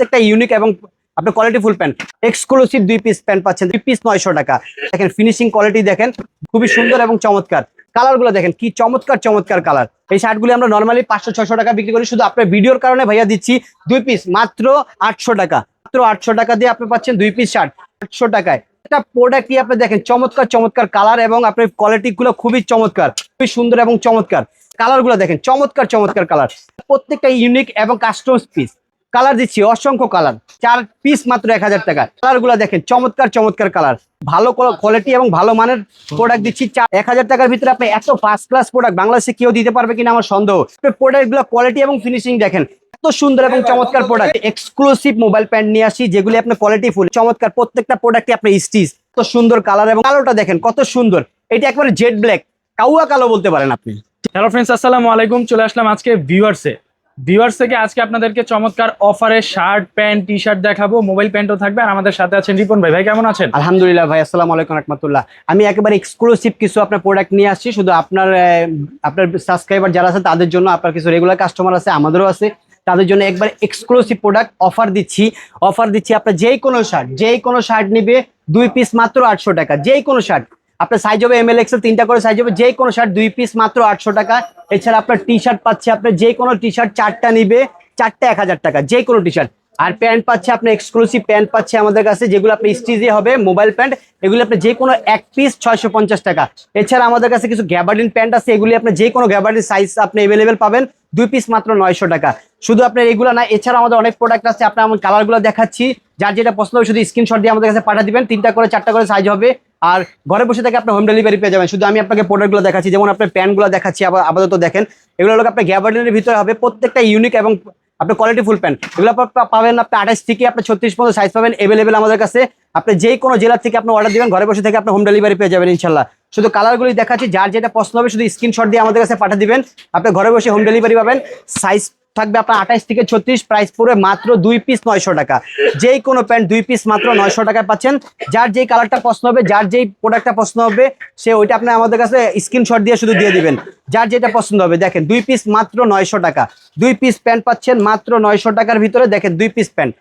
প্রত্যেকটা ইউনিক এবং আপনার কোয়ালিটি ফুল প্যান্ট এক্সক্লুসিভ দুই পিস প্যান্ট পাচ্ছেন, দুই পিস নয়শো টাকা। দেখেন ফিনিশিং কোয়ালিটি দেখেন, খুবই সুন্দর এবং চমৎকার। কালারগুলো দেখেন, কি চমৎকার চমৎকার কালার এই শার্টগুলি আমরা নর্মালি পাঁচশো ছশো টাকা বিক্রি করি, শুধু আপনার ভিডিওর কারণে ভাইয়া দিচ্ছি দুই পিস মাত্র আটশো টাকা। মাত্র আটশো টাকা দিয়ে আপনি পাচ্ছেন দুই পিস শার্ট আটশো টাকায়। একটা প্রোডাক্টই আপনি দেখেন, চমৎকার চমৎকার কালার এবং আপনার কোয়ালিটি গুলো খুবই চমৎকার, খুবই সুন্দর এবং চমৎকার। কালারগুলো দেখেন, চমৎকার চমৎকার কালার প্রত্যেকটা ইউনিক এবং কাস্টমস পিস কালার দিচ্ছি, অসংখ্য কালার চার পিস মাত্র এক হাজার টাকা। কালারগুলো দেখেন, চমৎকার চমৎকার কালার ভালো কোয়ালিটি এবং ভালো মানের প্রোডাক্ট দিচ্ছি। এক হাজার টাকার ভিতরে আপনি এত ফার্স্ট ক্লাস প্রোডাক্ট বাংলাদেশে কেউ দিতে পারবে কিনা আমার সন্দেহ। প্রোডাক্টগুলো কোয়ালিটি এবং ফিনিশিং দেখেন, এত সুন্দর এবং চমৎকার প্রোডাক্ট এক্সক্লুসিভ মোবাইল প্যান্ট নিয়ে আসি, যেগুলি আপনার কোয়ালিটি ফুল চমৎকার, প্রত্যেকটা প্রোডাক্টে আপনি স্টিচ কত সুন্দর কালার এবং কালোটা দেখেন, কত সুন্দর। এটা একবারে জেড ব্ল্যাক কাউয়া কালো বলতে পারেন আপনি। হ্যালো ফ্রেন্ডস আসসালামু আলাইকুম। চলে আসলাম আজকে ভিউয়ার্সে ভিউয়ার্স থেকে আজকে আপনাদেরকে চমৎকার অফারে শার্ট প্যান্ট টি শার্ট দেখাবো মোবাইল প্যান্টও থাকবে, আর আমাদের সাথে আছেন রিপন ভাই। ভাই, কেমন আছেন? আলহামদুলিল্লাহ ভাই, আসসালামু আলাইকুম রহমতুল্লাহ। আমি একেবারে এক্সক্লুসিভ কিছু আপনার প্রোডাক্ট নিয়ে আসছি, শুধু আপনার আপনার সাবস্ক্রাইবার যারা আছে, তাদের জন্য আপনার কিছু রেগুলার কাস্টমার আছে, আমাদেরও আছে। তাদের জন্য একবার এক্সক্লুসিভ প্রোডাক্ট অফার দিচ্ছি। অফার দিচ্ছি আপনার যেই কোনো শার্ট যেই কোনো শার্ট নিবে দুই পিস মাত্র আটশো টাকা যেই কোনো শার্ট আপনার সাইজ হবে এম এল এক্সেল তিনটা করে সাইজ হবে যে কোনো শার্ট দুই পিস মাত্র আটশো টাকা। এছাড়া আপনার টি শার্ট পাচ্ছে, আপনার যে কোনো টি শার্ট চারটা নিবে, চারটা এক হাজার টাকা যে কোনো টি শার্ট আর প্যান্ট পাচ্ছে আপনার এক্সক্লুসিভ প্যান্ট পাচ্ছে আমাদের কাছে, যেগুলো আপনি স্টিজে হবে মোবাইল প্যান্ট, এগুলি আপনি যে কোনো এক পিস ছয়শো পঞ্চাশ টাকা। এছাড়া আমাদের কাছে কিছু গ্যাবার্ডিন প্যান্ট আছে, এগুলি আপনি যে কোনো গ্যাবার্ডিন সাইজ আপনি অ্যাভেলেবেল পাবেন, দুই পিস মাত্র নয়শো টাকা। শুধু আপনার এগুলো না, এছাড়া আমাদের অনেক প্রোডাক্ট আছে, আপনার আমি কালারগুলো দেখাচ্ছি, যার যেটা পছন্দ হবে শুধু স্ক্রিনশট দিয়ে আমাদের কাছে পাঠিয়ে দিবেন, তিনটা করে, চারটা করে সাইজ হবে। আর ঘরে বসে থেকে আপনি হোম ডেলিভারি পেয়ে যাবেন। শুধু আমি আপনাকে প্রোডাক্টগুলো দেখাচ্ছি, যেমন আপনার প্যান্টগুলো দেখাচ্ছি আপাতত দেখেন। এগুলো হলো আপনার গ্যাবার্ডিনের ভিতরে হবে প্রত্যেকটা ইউনিক এবং আপনার কোয়ালিটি ফুল প্যান্ট এগুলো পাবেন আপনি আঠাশ থেকে আপনি ছত্রিশ পর্যন্ত সাইজ পাবেন এভেলেবেল আমাদের কাছে। আপনি যে কোনো জেলার থেকে আপনি অর্ডার দিবেন, ঘরে বসে থেকে আপনি হোম ডেলিভারি পেয়ে যাবেন ইনশাল্লাহ। শুধু কালারগুলি দেখাচ্ছি, যার যেটা পছন্দ হবে শুধু স্ক্রিনশট দিয়ে আমাদের কাছে পাঠিয়ে দিবেন। আপনি ঘরে বসে হোম ডেলিভারি পাবেন। সাইজ থাকবে আপনার আঠাইশ থেকে ছত্রিশ প্রাইস পড়বে মাত্র দুই পিস নয়শো টাকা। যেই কোনো প্যান্ট দুই পিস মাত্র নয়শো টাকায় পাচ্ছেন। যার যেই কালারটা পছন্দ হবে, যার যেই প্রোডাক্টটা পছন্দ হবে, সে ওইটা আপনি আমাদের কাছে স্ক্রিনশট দিয়ে শুধু দিয়ে দিবেন। যার যেটা পছন্দ হবে, দেখেন, দুই পিস মাত্র নয়শো টাকা। দুই পিস প্যান্ট পাচ্ছেন মাত্র নয়শো টাকার ভিতরে, দেখেন, দুই পিস প্যান্ট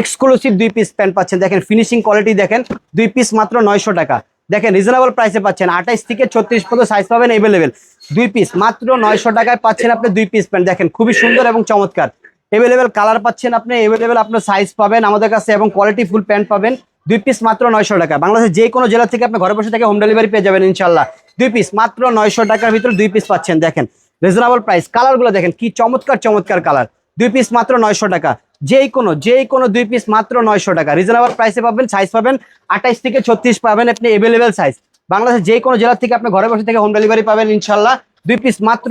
এক্সক্লুসিভ দুই পিস প্যান্ট পাচ্ছেন। দেখেন ফিনিশিং কোয়ালিটি দেখেন, দুই পিস মাত্র নয়শো টাকা। দেখেন রিজনেবল প্রাইসে পাচ্ছেন। আঠাইশ থেকে ছত্রিশ পর্যন্ত সাইজ পাবেন এভেলেবেল দুই পিস মাত্র নয়শো টাকায় পাচ্ছেন আপনি দুই পিস প্যান্ট দেখেন, খুবই সুন্দর এবং চমৎকার। এভেলেবেল কালার পাচ্ছেন আপনি এভেলেবেল আপনার সাইজ পাবেন আমাদের কাছে এবং কোয়ালিটি ফুল প্যান্ট পাবেন। দুই পিস মাত্র নয়শো টাকা। বাংলাদেশের যে কোনো জেলা থেকে আপনি ঘরে বসে থেকে হোম ডেলিভারি পেয়ে যাবেন ইনশাল্লাহ দুই পিস মাত্র নয়শো টাকার ভিতরে দুই পিস পাচ্ছেন। দেখেন রিজনেবল প্রাইস কালারগুলো দেখেন, কি চমৎকার চমৎকার কালার দুই পিস মাত্র নয়শো টাকা। যেই কোনো যেই কোনো দুই পিস মাত্র নয়শো টাকা। রিজনেবল প্রাইসে পাবেন সাইজ পাবেন, আঠাইশ থেকে ছত্রিশ পাবেন আপনি এভেলেবেল সাইজ বাংলাদেশের যে কোনো জেলা থেকে আপনি ঘরে বসে থেকে হোম ডেলিভারি পাবেন ইনশাল্লাহ দুই পিস মাত্র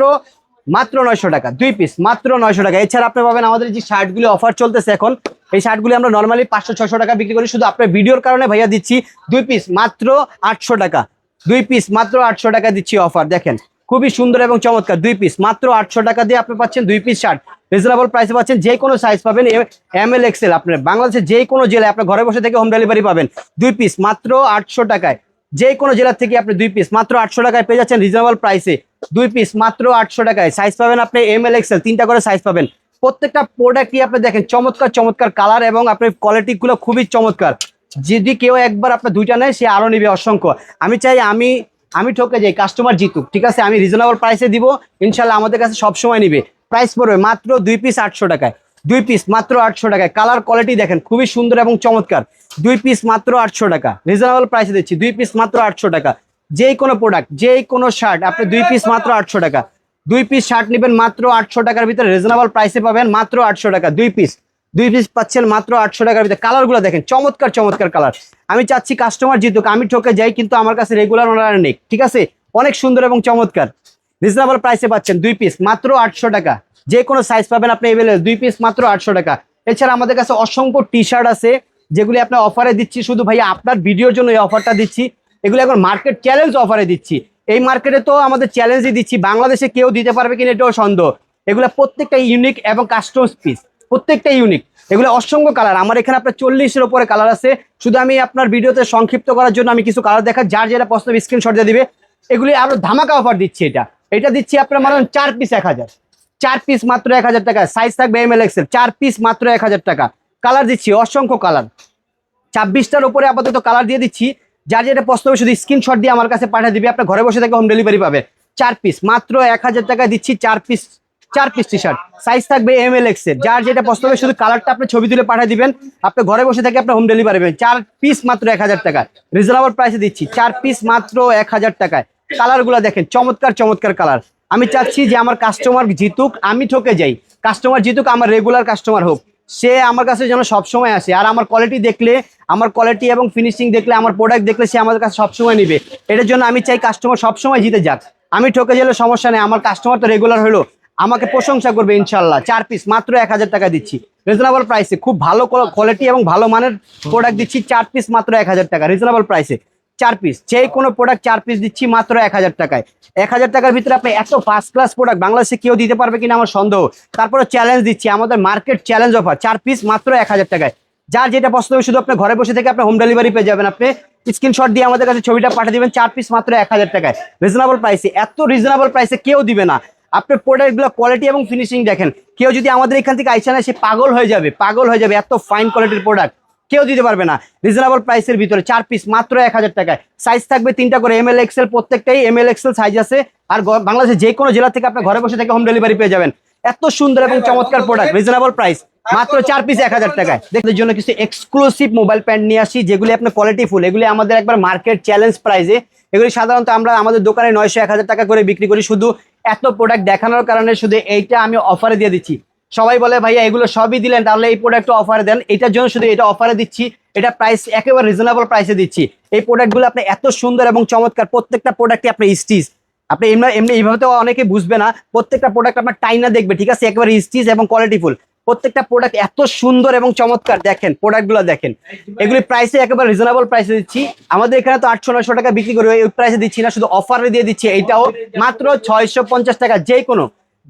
মাত্র নয়শো টাকা, দুই পিস মাত্র নয়শো টাকা। এছাড়া আপনি পাবেন আমাদের যে শার্টগুলি অফার চলতেছে এখন, এই শার্টগুলি আমরা নর্মালি পাঁচশো ছশো টাকা বিক্রি করি। শুধু আপনার ভিডিওর কারণে ভাইয়া দিচ্ছি, দুই পিস মাত্র আটশো টাকা, দুই পিস মাত্র আটশো টাকা দিচ্ছি অফার দেখেন। খুবই সুন্দর এবং চমৎকার। দুই পিস মাত্র আটশো টাকা দিয়ে আপনি পাচ্ছেন দুই পিস শার্ট রিজনেবল প্রাইসে পাচ্ছেন যে কোনো সাইজ পাবেন এম এল এক্সেল আপনার বাংলাদেশের যে কোনো জেলায় আপনার ঘরে বসে থেকে হোম ডেলিভারি পাবেন। দুই পিস মাত্র আটশো টাকায়। যে কোনো জেলা থেকে আপনি দুই পিস মাত্র আটশো টাকায় পেয়ে যাচ্ছেন রিজনেবল প্রাইসে দুই পিস মাত্র আটশো টাকায়। সাইজ পাবেন আপনি এম এল এক্সেল তিনটা করে সাইজ পাবেন। প্রত্যেকটা প্রোডাক্টই আপনি দেখেন, চমৎকার চমৎকার কালার এবং আপনার কোয়ালিটিগুলো খুবই চমৎকার। যদি কেউ একবার আপনার দুইটা নেয়, সে আরও নিবে অসংখ্য। আমি চাই আমি আমি ঠকে যাই কাস্টমার জিতুক, ঠিক আছে? আমি রিজনেবল প্রাইসে দিব, ইনশাল্লাহ আমাদের কাছে সব সময় নিবে। প্রাইস পড়বে মাত্র দুই পিস আটশো টাকায়। দুই পিস মাত্র আটশো টাকায়। কালার কোয়ালিটি দেখেন, খুবই সুন্দর এবং চমৎকার। দুই পিস মাত্র আটশো টাকা। রিজনেবল প্রাইসে দিচ্ছি, দুই পিস মাত্র আটশো টাকা। যেই কোনো প্রোডাক্ট যেই কোনো শার্ট আপনি দুই পিস মাত্র আটশো টাকা। দুই পিস শার্ট নেবেন মাত্র আটশো টাকার ভিতরে রিজনেবল প্রাইসে পাবেন মাত্র আটশো টাকা, দুই পিস দুই পিস পাচ্ছেন মাত্র আটশো টাকার ভিতরে। কালারগুলো দেখেন, চমৎকার চমৎকার কালার আমি চাচ্ছি কাস্টমার জিতুক, আমি ঠকে যাই, কিন্তু আমার কাছে রেগুলার অর্ডার নেই, ঠিক আছে? অনেক সুন্দর এবং চমৎকার। রিজনেবল প্রাইসে পাচ্ছেন দুই পিস মাত্র আটশো টাকা। যে কোনো সাইজ পাবেন আপনি এভেলেবল দুই পিস মাত্র আটশো টাকা। এছাড়া আমাদের কাছে অসংখ্য টি শার্ট আছে, যেগুলি আপনার অফারে দিচ্ছি। শুধু ভাইয়া আপনার ভিডিওর জন্য এই অফারটা দিচ্ছি। এগুলো এখন মার্কেট চ্যালেঞ্জ অফারে দিচ্ছি। এই মার্কেটে তো আমাদের চ্যালেঞ্জই দিচ্ছি। বাংলাদেশে কেউ দিতে পারবে কিনা এটাও সন্দেহ। এগুলো প্রত্যেকটা ইউনিক এবং কাস্টমস পিস প্রত্যেকটা ইউনিক এগুলো অসংখ্য কালার আমার এখানে আপনার চল্লিশের উপরে কালার আছে। শুধু আমি আপনার ভিডিওতে সংক্ষিপ্ত করার জন্য আমি কিছু কালার দেখা যার যেটা পছন্দ স্ক্রিনশট দিয়ে দিবে। এগুলি আরও ধামাকা অফার দিচ্ছি এটা। এটা দিচ্ছি আপনার মানে চার পিস এক হাজার। চার পিস মাত্র এক হাজার টাকা। সাইজ থাকবে এম এল এক্সেল চার পিস মাত্র এক হাজার টাকা। কালার দিচ্ছি, অসংখ্য কালার ছাব্বিশটার উপরে আপাতত কালার দিয়ে দিচ্ছি। যার যেটা হবে শুধু স্ক্রিনশট দিয়ে আমার কাছে পাঠিয়ে দিবে। আপনার ঘরে বসে থেকে হোম ডেলিভারি পাবে। চার পিস মাত্র এক হাজার টাকায় দিচ্ছি চার পিস চার পিস টি শার্ট সাইজ থাকবে এম এল এক্সের। যার যেটা পছন্দ হবে শুধু কালারটা আপনি ছবি তুলে পাঠিয়ে দিবেন। আপনি ঘরে বসে থেকে আপনি হোম ডেলিভারি পাবেন। চার পিস মাত্র এক হাজার টাকা। রিজনেবল প্রাইসে দিচ্ছি। চার পিস মাত্র এক হাজার টাকায়। কালারগুলো দেখেন, চমৎকার চমৎকার কালার আমি চাচ্ছি যে আমার কাস্টমার জিতুক, আমি ঠকে যাই। কাস্টমার জিতুক, আমার রেগুলার কাস্টমার হোক। সে আমার কাছে যেন সবসময় আসে। আর আমার কোয়ালিটি দেখলে, আমার কোয়ালিটি এবং ফিনিশিং দেখলে, আমার প্রোডাক্ট দেখলে সে আমাদের কাছে সবসময় নিবে। এটার জন্য আমি চাই কাস্টমার সবসময় জিতে যাক। আমি ঠকে গেলে সমস্যা নেই। আমার কাস্টমার তো রেগুলার হলো। আমাকে প্রশংসা করবে ইনশাল্লাহ। চার পিস মাত্র এক হাজার টাকা দিচ্ছি। রিজনেবল প্রাইসে খুব ভালো কোয়ালিটি এবং ভালো মানের প্রোডাক্ট দিচ্ছি, চার পিস মাত্র এক হাজার টাকা। রিজনেবল প্রাইসে চার পিস যে কোনো প্রোডাক্ট চার পিস দিচ্ছি মাত্র এক হাজার টাকায়। এক হাজার টাকার ভিতরে আপনি এত ফার্স্ট ক্লাস প্রোডাক্ট বাংলাদেশে কেউ দিতে পারবে কিনা আমার সন্দেহ। তারপরে চ্যালেঞ্জ দিচ্ছি, আমাদের মার্কেট চ্যালেঞ্জ অফার চার পিস মাত্র এক হাজার টাকায়। যার যেটা পছন্দ হবে শুধু আপনি ঘরে বসে থেকে আপনি হোম ডেলিভারি পেয়ে যাবেন। আপনি স্ক্রিনশট দিয়ে আমাদের কাছে ছবিটা পাঠিয়ে দিবেন, চার পিস মাত্র এক হাজার টাকায়। রিজনেবল প্রাইসে এত রিজনেবল প্রাইসে কেউ দিবে না। আপনার প্রোডাক্টগুলো কোয়ালিটি এবং ফিনিশিং দেখেন। কেউ যদি আমাদের এখান থেকে আইসা না, সে পাগল হয়ে যাবে, পাগল হয়ে যাবে এত ফাইন কোয়ালিটির প্রোডাক্ট কেউ দিতে পারবে না। রিজনেবল প্রাইসের ভিতরে চার পিস মাত্র এক হাজার টাকায়। সাইজ থাকবে তিনটা করে এম এল এক্সেল প্রত্যেকটাই এম এল এক্সেল সাইজ আছে। আর বাংলাদেশের যে কোনো জেলা থেকে আপনি ঘরে বসে থেকে হোম ডেলিভারি পেয়ে যাবেন। এত সুন্দর এবং চমৎকার প্রোডাক্ট রিজনেবল প্রাইস মাত্র চার পিস এক হাজার টাকায়। দেখতে জন্য কিছু এক্সক্লুসিভ মোবাইল প্যান্ট নিয়ে আসি, যেগুলি আপনার কোয়ালিটি ফুল এগুলি আমাদের একবার মার্কেট চ্যালেঞ্জ প্রাইসে এগুলি সাধারণত আমরা আমাদের দোকানে নয়শো, এক টাকা করে বিক্রি করি। শুধু এত প্রোডাক্ট দেখানোর কারণে শুধু এইটা আমি অফারে দিয়ে দিচ্ছি। সবাই বলে, ভাইয়া, এগুলো সবই দিলেন, তাহলে এই প্রোডাক্ট অফারে দেন। এটার জন্য শুধু এটা অফারে দিচ্ছি। এটা প্রাইস একেবারে রিজনেবল প্রাইসে দিচ্ছি। এই প্রোডাক্টগুলো আপনি এত সুন্দর এবং চমৎকার, প্রত্যেকটা প্রোডাক্টে আপনি স্টিচ আপনি এমনি এমনি এইভাবে তো অনেকে বুঝবে না, প্রত্যেকটা প্রোডাক্ট আপনার টাইনা দেখবে, ঠিক আছে? একেবারে স্টিচ এবং কোয়ালিটিফুল প্রত্যেকটা প্রোডাক্ট এত সুন্দর এবং চমৎকার, দেখেন প্রোডাক্টগুলো দেখেন। এগুলি প্রাইসে একেবারে রিজনেবল প্রাইসে দিচ্ছি। আমাদের এখানে তো আটশো, নয়শো টাকা বিক্রি করি, ওই প্রাইসে দিচ্ছি না, শুধু অফারে দিয়ে দিচ্ছি। এইটাও মাত্র ছয়শো পঞ্চাশ টাকা, যে কোনো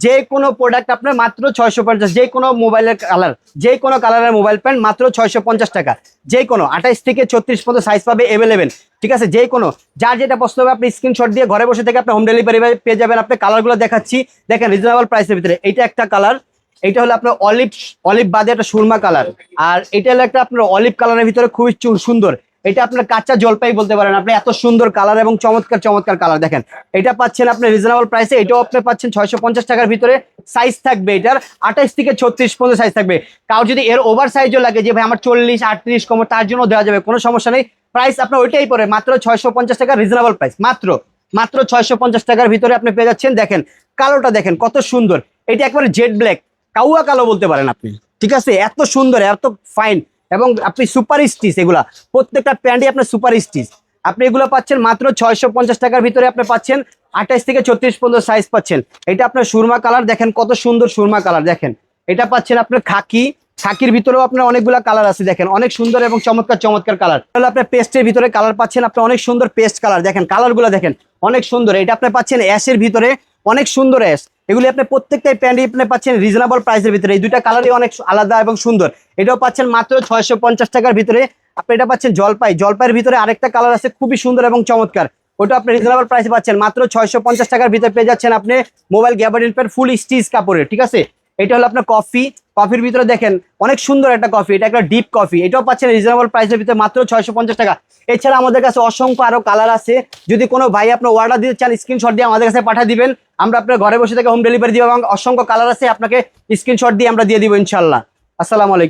যে কোনো প্রোডাক্ট আপনার মাত্র ছয়শো পঞ্চাশ, যে কোনো মোবাইলের কালার যে কোনো কালারের মোবাইল প্যান্ট মাত্র ছয়শো পঞ্চাশ টাকা। যে কোনো, আঠাইশ থেকে ছত্রিশ পর্যন্ত সাইজ পাবে অ্যাভেলেবেল ঠিক আছে? যে কোনো, যার যেটা পছন্দ হবে, আপনি স্ক্রিনশট দিয়ে ঘরে বসে থেকে আপনি হোম ডেলিভারি পেয়ে যাবেন। আপনি কালারগুলো দেখাচ্ছি। দেখেন রিজনেবল প্রাইসের ভিতরে। এটা একটা কালার এটা হলো আপনার অলিভ অলিভ বাদে একটা সুরমা কালার আর এটা হলো একটা আপনার অলিভ কালারের ভিতরে খুবই সুন্দর। এটা আপনার কাঁচা জলপাই বলতে পারেন। আপনি এত সুন্দর কালার এবং চমৎকার চমৎকার কালার দেখেন। এটা পাচ্ছেন আপনি রিজনেবল প্রাইসে এটাও আপনি পাচ্ছেন ছয়শো পঞ্চাশ টাকার ভিতরে। সাইজ থাকবে এটার আঠাইশ থেকে ছত্রিশ পর্যন্ত সাইজ থাকবে। কাউ যদি এর ওভার সাইজও লাগে যে, ভাই, আমার চল্লিশ, আটত্রিশ কম, তার জন্য দেওয়া যাবে। কোনো সমস্যা নেই। প্রাইস আপনার ওইটাই পরে মাত্র ছয়শো পঞ্চাশ টাকা রিজনেবল প্রাইস মাত্র মাত্র ছয়শো পঞ্চাশ টাকার ভিতরে আপনি পেয়ে যাচ্ছেন। দেখেন কালোটা দেখেন, কত সুন্দর। এটা একবারে জেড ব্ল্যাক কাউয়া কালো বলতে পারেন আপনি। ঠিক আছে? এত সুন্দর, এত ফাইন এবং আপনি সুপার স্টিচ এগুলা। প্রত্যেকটা প্যান্টই আপনার সুপার স্টিচ আপনি এগুলো পাচ্ছেন মাত্র ছয়শো পঞ্চাশ টাকার ভিতরে আপনি পাচ্ছেন আঠাইশ থেকে ছত্রিশ পর্যন্ত সাইজ পাচ্ছেন। এটা আপনার সুরমা কালার, দেখেন কত সুন্দর সুরমা কালার, দেখেন। এটা পাচ্ছেন আপনার খাকি। খাকির ভিতরেও আপনার অনেকগুলো কালার আছে, দেখেন। অনেক সুন্দর এবং চমৎকার চমৎকার কালার। তাহলে আপনার পেস্টের ভিতরে কালার পাচ্ছেন আপনি অনেক সুন্দর পেস্ট কালার দেখেন। কালারগুলো দেখেন, অনেক সুন্দর। এটা আপনি পাচ্ছেন অ্যাশের ভিতরে অনেক সুন্দর অ্যাশ এগুলি আপনি প্রত্যেকটাই প্যান্টই আপনি পাচ্ছেন রিজনেবল প্রাইসের ভিতরে। এই দুইটা কালারই অনেক আলাদা এবং সুন্দর। এটাও পাচ্ছেন মাত্র ছয়শো পঞ্চাশ টাকার ভিতরে। আপনি এটা পাচ্ছেন জলপাই। জলপাইয়ের ভিতরে আরেকটা কালার আছে খুবই সুন্দর এবং চমৎকার। ওটা আপনি রিজনেবল প্রাইসে পাচ্ছেন মাত্র ছয়শো পঞ্চাশ টাকার ভিতরে পেয়ে যাচ্ছেন আপনি মোবাইল গ্যাবার ফুল স্টিচ কাপড়ের, ঠিক আছে? এটা হলো আপনার কফি কফির ভিতরে দেখেন অনেক সুন্দর একটা কফি, এটা একটা ডিপ কফি, এটাও পাচ্ছেন রিজনেবল প্রাইসের ভিতরে মাত্র ছয়শো পঞ্চাশ টাকা। এছাড়া আমাদের কাছে অসংখ্য আরও কালার আছে। যদি কোনো ভাই আপনার অর্ডার দিতে চান স্ক্রিনশট দিয়ে আমাদের কাছে পাঠিয়ে দিবেন। আমরা আপনার ঘরে বসে থেকে হোম ডেলিভারি দিব এবং অসংখ্য কালার আছে, আপনাকে স্ক্রিনশট দিয়ে আমরা দিয়ে দিব ইনশাল্লাহ আসসালামু আলাইকুম।